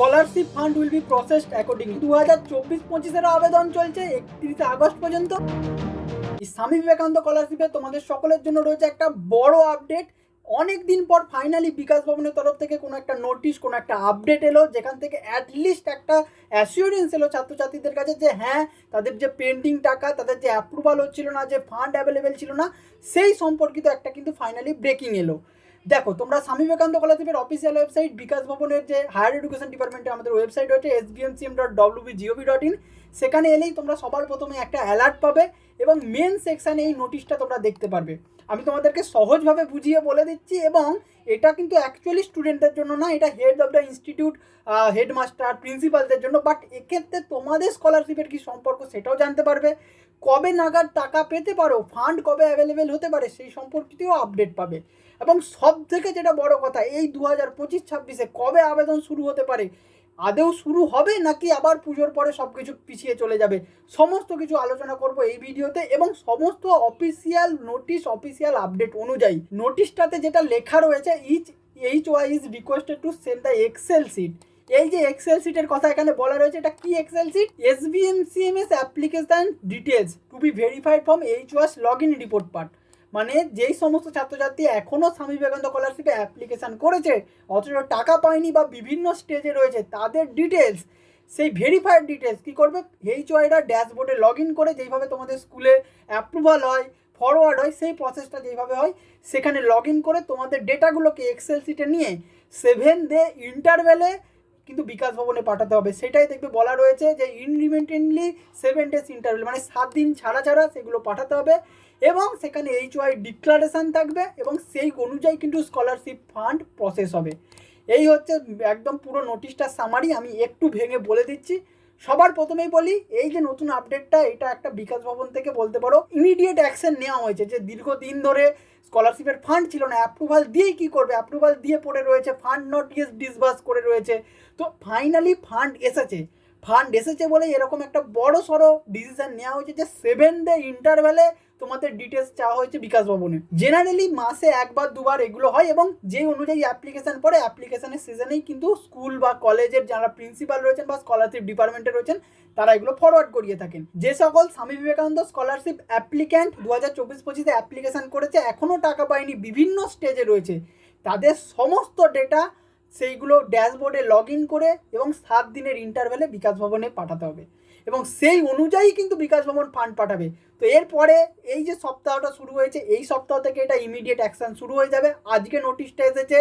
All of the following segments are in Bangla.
Scholarship fund will be processed according দু হাজার চব্বিশ পঁচিশের আবেদন চলছে, একত্রিশে আগস্ট পর্যন্ত। স্বামী বিবেকানন্দ স্কলারশিপে তোমাদের সকলের জন্য রয়েছে একটা বড় আপডেট। অনেক দিন পর ফাইনালি বিকাশ ভবনের তরফ থেকে কোনো একটা নোটিশ, কোনো একটা আপডেট এলো, যেখান থেকে অ্যাটলিস্ট একটা অ্যাসিওরেন্স এলো ছাত্রছাত্রীদের কাছে যে হ্যাঁ তাদের যে পেন্ডিং টাকা, তাদের যে অ্যাপ্রুভাল হচ্ছিল না, যে ফান্ড অ্যাভেলেবেল ছিল না, সেই সম্পর্কিত একটা কিন্তু ফাইনালি ব্রেকিং এলো। দেখো, তোমরা স্বামী বিবেকানন্দ স্কলারশিপের অফিসিয়াল ওয়েবসাইট বিকাশ ভবনের যে হায়ার এডুকেশন ডিপার্টমেন্টে আমাদের ওয়েবসাইট রয়েছে S BMCM dot WB GOV dot in সেখানে এলেই তোমরা সবার প্রথমে একটা অ্যালার্ট পাবে এবং মেন সেকশানে এই নোটিশটা তোমরা দেখতে পারবে। আমি তোমাদেরকে সহজভাবে বুঝিয়ে বলে দিচ্ছি এবং এটা কিন্তু অ্যাকচুয়ালি স্টুডেন্টদের জন্য না, এটা head of the institute headmaster প্রিন্সিপালদের জন্য বাট এক্ষেত্রে তোমাদের স্কলারশিপের কি সম্পর্ক সেটাও জানতে পারবে। কবে নাগাদ টাকা পেতে পারো ফান্ড কবে অ্যাভেলেবেল হতে পারে, সেই সম্পর্কিতও আপডেট পাবে। এবং সব থেকে যেটা বড় কথা, এই দু হাজার পঁচিশ ছাব্বিশে কবে আবেদন শুরু হতে পারে? আদেও শুরু হবে নাকি আবার পুজোর পরে সব কিছু পিছিয়ে চলে যাবে? সমস্ত কিছু আলোচনা করব এই ভিডিওতে এবং সমস্ত অফিসিয়াল নোটিশ, অফিসিয়াল আপডেট অনুযায়ী নোটিশটাতে যেটা লেখা রয়েছে each H Y is requested to send the excel sheet এই যে এক্সেল সিটের কথা এখানে বলা রয়েছে, এটা কি excel sheet S B M C M S application details to be verified from H was log in report part মানে যেই সমস্ত ছাত্রছাত্রী এখনও স্বামী বিবেকানন্দ স্কলারশিপে অ্যাপ্লিকেশান করেছে, অথচ টাকা পায়নি বা বিভিন্ন স্টেজে রয়েছে, তাদের ডিটেলস সেই ভেরিফাইড ডিটেলস কী করবে? এইচ ওয়াইরা ড্যাশবোর্ডে লগ ইন করে যেইভাবে তোমাদের স্কুলে অ্যাপ্রুভাল হয় ফরওয়ার্ড হয়, সেই প্রসেসটা যেইভাবে হয়, সেখানে লগ ইন করে তোমাদের ডেটাগুলোকে এক্সেল সিটে নিয়ে সেভেন ডে ইন্টারভেলে কিন্তু বিকাশ ভবনে পাঠাতে হবে। সেটাই দেখবে বলা রয়েছে যে ইনরিমেন্টেনলি সেভেন ডেজ ইন্টারভেল মানে সাত দিন ছাড়া ছাড়া সেগুলো পাঠাতে হবে এবং সেখানে এইচ ওয়াই ডিক্লারেশান থাকবে এবং সেই অনুযায়ী কিন্তু স্কলারশিপ ফান্ড প্রসেস হবে। এই হচ্ছে একদম পুরো নোটিশটা সামারি আমি একটু ভেঙে বলে দিচ্ছি। সবার প্রথমেই বলি, এই যে নতুন আপডেটটা এটা একটা বিকাশ ভবন থেকে বলতে পারো ইমিডিয়েট অ্যাকশন নেওয়া হয়েছে। যে দীর্ঘদিন ধরে স্কলারশিপের ফান্ড ছিল না অ্যাপ্রুভাল দিয়েই কী করবে? অ্যাপ্রুভাল দিয়ে পড়ে রয়েছে ফান্ড নট ইয়েস ডিসবার্স করে রয়েছে। তো ফাইনালি ফান্ড এসেছে। ফান্ড এসেছে বলে এরকম একটা বড় সড়ো ডিসিশান নেওয়া হয়েছে যে সেভেন ডে ইন্টারভ্যালে তোমাদের ডিটেলস চাওয়া হয়েছে বিকাশ ভবনে। জেনারেলি মাসে একবার, দুবার এগুলো হয় এবং যে অনুযায়ী অ্যাপ্লিকেশন পড়ে অ্যাপ্লিকেশনের সিজনেই কিন্তু স্কুল বা কলেজের যারা প্রিন্সিপাল রয়েছেন বা স্কলারশিপ ডিপার্টমেন্টে রয়েছেন, তারা এগুলো ফরওয়ার্ড করিয়ে থাকেন। যে সকল স্বামী বিবেকানন্দ স্কলারশিপ অ্যাপ্লিক্যান্ট দু হাজার চব্বিশ পঁচিশে অ্যাপ্লিকেশন করেছে এখনও টাকা পায়নি, বিভিন্ন স্টেজে রয়েছে। তাদের সমস্ত ডেটা সেইগুলো ড্যাশবোর্ডে লগ ইন করে এবং সাত দিনের ইন্টারভ্যালে বিকাশ ভবনে পাঠাতে হবে। এবং সেই অনুযায়ী কিন্তু বিকাশ ভবন ফান্ড পাঠাবে। তো এরপরে এই যে সপ্তাহটা শুরু হয়েছে, এই সপ্তাহ থেকে এটা ইমিডিয়েট অ্যাকশান শুরু হয়ে যাবে। আজকে নোটিশটা এসেছে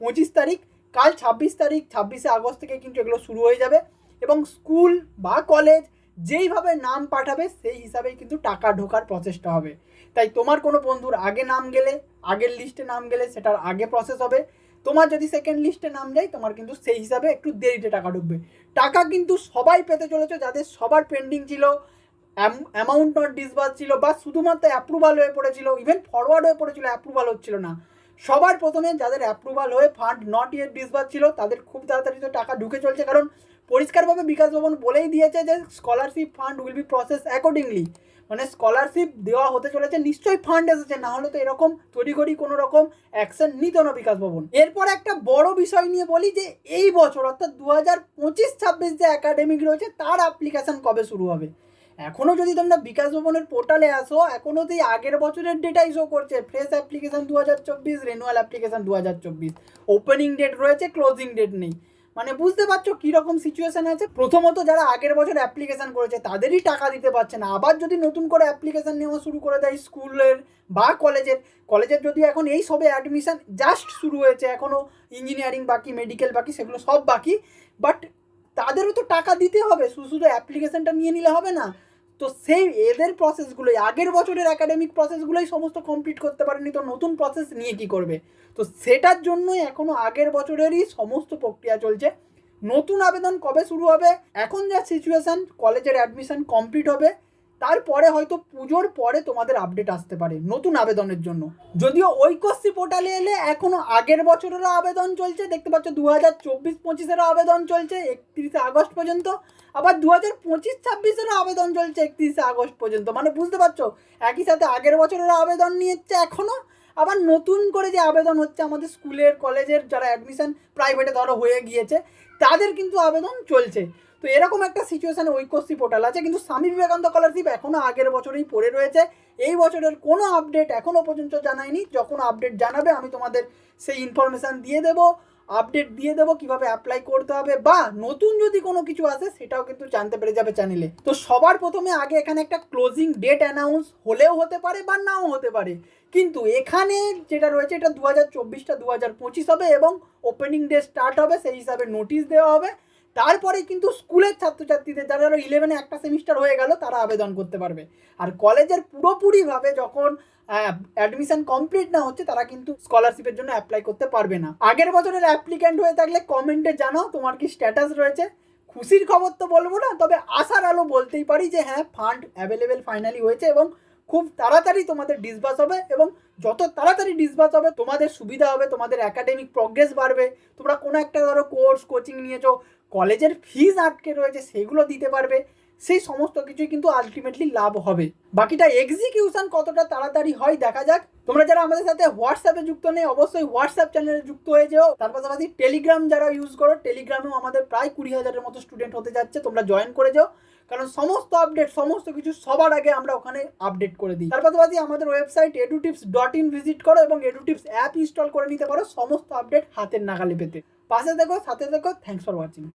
পঁচিশ তারিখ, কাল ছাব্বিশ তারিখ, ছাব্বিশে আগস্ট থেকে কিন্তু এগুলো শুরু হয়ে যাবে। এবং স্কুল বা কলেজ যেইভাবে নাম পাঠাবে, সেই হিসাবেই কিন্তু টাকা ঢোকার প্রচেষ্টা হবে। তাই তোমার কোনো বন্ধুর আগে নাম গেলে, আগের লিস্টে নাম গেলে সেটার আগে প্রসেস হবে। তোমার যদি সেকেন্ড লিস্টে নাম যায়, তোমার কিন্তু সেই হিসাবে একটু দেরিতে টাকা ঢুকবে। টাকা কিন্তু সবাই পেতে চলেছে, যাদের সবার পেন্ডিং ছিল অ্যামাউন্ট নট ডিসবার্স ছিল বা শুধুমাত্র অ্যাপ্রুভাল হয়ে পড়েছিল ইভেন ফরওয়ার্ড হয়ে পড়েছিল অ্যাপ্রুভাল হচ্ছিল না। সবার প্রথমে যাদের অ্যাপ্রুভাল হয়ে ফান্ড নট ইয়েট ডিসবার্স ছিল, তাদের খুব তাড়াতাড়ি তো টাকা ঢুকে চলছে। কারণ পরিষ্কারভাবে বিকাশ ভবন বলেই দিয়েছে যে scholarship fund will be process accordingly মানে স্কলারশিপ দেওয়া হতে চলেছে, নিশ্চয়ই ফান্ড এসেছে না হলে তো এরকম করি কোনো রকম অ্যাকশন নিত না বিকাশ ভবন। এরপর একটা বড় বিষয় নিয়ে বলি যে, এই বছর অর্থাৎ দু হাজার পঁচিশ ছাব্বিশ যে একাডেমিক রয়েছে, তার অ্যাপ্লিকেশন কবে শুরু হবে? এখনও যদি তোমরা বিকাশ ভবনের পোর্টালে আসো এখনও তো আগের বছরের ডেটাই শো করছে। ফ্রেশ অ্যাপ্লিকেশন দু হাজার চব্বিশ রেনুয়াল অ্যাপ্লিকেশন দু হাজার চব্বিশ। ওপেনিং ডেট রয়েছে ক্লোজিং ডেট নেই। মানে বুঝতে পারছ কীরকম সিচুয়েশান আছে? প্রথমত যারা আগের বছর অ্যাপ্লিকেশান করেছে, তাদেরই টাকা দিতে পারছে না। আবার যদি নতুন করে অ্যাপ্লিকেশান নেওয়া শুরু করে দেয় স্কুলের বা কলেজের কলেজের যদি এখন এই সবে অ্যাডমিশান জাস্ট শুরু হয়েছে এখনও ইঞ্জিনিয়ারিং বাকি মেডিকেল বাকি, সেগুলো সব বাকি বাট তাদেরও তো টাকা দিতে হবে। শুধু শুধু অ্যাপ্লিকেশানটা নিয়ে নিলে হবে না। তো সেই এদের প্রসেসগুলোই আগের বছরের একাডেমিক প্রসেসগুলোই সমস্ত কমপ্লিট করতে পারেনি, তো নতুন প্রসেস নিয়ে কি করবে? তো সেটার জন্যই এখনও আগের বছরেরই সমস্ত প্রক্রিয়া চলছে। নতুন আবেদন কবে শুরু হবে? এখন যা সিচুয়েশান কলেজের অ্যাডমিশন কমপ্লিট হবে। তারপরে হয়তো পুজোর পরে তোমাদের আপডেট আসতে পারে নতুন আবেদনের জন্য। যদিও ঐকশ্রী পোর্টালে এলে এখনও আগের বছরেরও আবেদন চলছে, দেখতে পাচ্ছ দু হাজার চব্বিশ পঁচিশেরও আবেদন চলছে একত্রিশে আগস্ট পর্যন্ত, আবার দু হাজার পঁচিশ ছাব্বিশেরও আবেদন চলছে একত্রিশে আগস্ট পর্যন্ত। মানে বুঝতে পারছ, একই সাথে আগের বছরেরও আবেদন নিয়েছে এখনও আবার নতুন করে যে আবেদন হচ্ছে আমাদের স্কুলের, কলেজের যারা অ্যাডমিশন প্রাইভেটে ধরো হয়ে গিয়েছে, তাদের কিন্তু আবেদন চলছে। তো এরকম একটা সিচুয়েশনে ঐক্যশ্রী পোর্টাল আছে। কিন্তু স্বামী বিবেকানন্দ স্কলারশিপ এখনও আগের বছরেই পড়ে রয়েছে। এই বছরের কোনো আপডেট এখনও পর্যন্ত জানায়নি। যখন আপডেট জানাবে, আমি তোমাদের সেই ইনফরমেশান দিয়ে দেবো আপডেট দিয়ে দেবো কীভাবে অ্যাপ্লাই করতে হবে বা নতুন যদি কোনো কিছু আসে, সেটাও কিন্তু জানতে পেরে যাবে চ্যানেলে তো সবার প্রথমে আগে এখানে একটা ক্লোজিং ডেট অ্যানাউন্স হলেও হতে পারে বা নাও হতে পারে। কিন্তু এখানে যেটা রয়েছে, এটা দু হাজার চব্বিশটা দু হাজার পঁচিশ হবে এবং ওপেনিং ডে স্টার্ট হবে, সেই হিসাবে নোটিশ দেওয়া হবে। তারপরে কিন্তু স্কুলের ছাত্রছাত্রীদের যারা ধরো ইলেভেনে একটা সেমিস্টার হয়ে গেল, তারা আবেদন করতে পারবে। আর কলেজের পুরোপুরিভাবে যখন অ্যাডমিশন কমপ্লিট না হচ্ছে, তারা কিন্তু স্কলারশিপের জন্য অ্যাপ্লাই করতে পারবে না। আগের বছরের অ্যাপ্লিক্যান্ট হয়ে থাকলে কমেন্টে জানাও তোমার কি স্ট্যাটাস রয়েছে। খুশির খবর তো বলব না, তবে আশার আলো বলতেই পারি যে হ্যাঁ ফান্ড অ্যাভেলেবেল ফাইনালি হয়েছে এবং খুব তাড়াতাড়ি তোমাদের ডিসবাস হবে এবং যত তাড়াতাড়ি ডিসবাস হবে, তোমাদের সুবিধা হবে, তোমাদের একাডেমিক প্রগ্রেস বাড়বে। তোমরা কোনো একটা ধরো কোর্স কোচিং নিয়েছো কলেজের ফিজ আটকে রয়েছে, সেগুলো দিতে পারবে। সেই সমস্ত কিছুই কিন্তু আলটিমেটলি লাভ হবে। বাকিটা এক্সিকিউশন কতটা তাড়াতাড়ি হয় দেখা যাক। তোমরা যারা আমাদের সাথে হোয়াটসঅ্যাপে যুক্ত নেই, অবশ্যই হোয়াটসঅ্যাপ চ্যানেলে যুক্ত হয়ে যেও। তার পাশাপাশি টেলিগ্রাম যারা ইউজ করো টেলিগ্রামেও আমাদের প্রায় কুড়ি হাজারের মতো স্টুডেন্ট হতে যাচ্ছে। তোমরা জয়েন করে যাও। কারণ সমস্ত আপডেট সমস্ত কিছু সবার আগে আমরা ওখানে আপডেট করে দিই। তার পাশাপাশি আমাদের website Edutips dot in visit করো এবং এডুটিপস অ্যাপ ইনস্টল করে নিতে পারো সমস্ত আপডেট হাতের নাগালে পেতে। পাশে দেখো সাথে দেখো থ্যাংকস ফর ওয়াচিং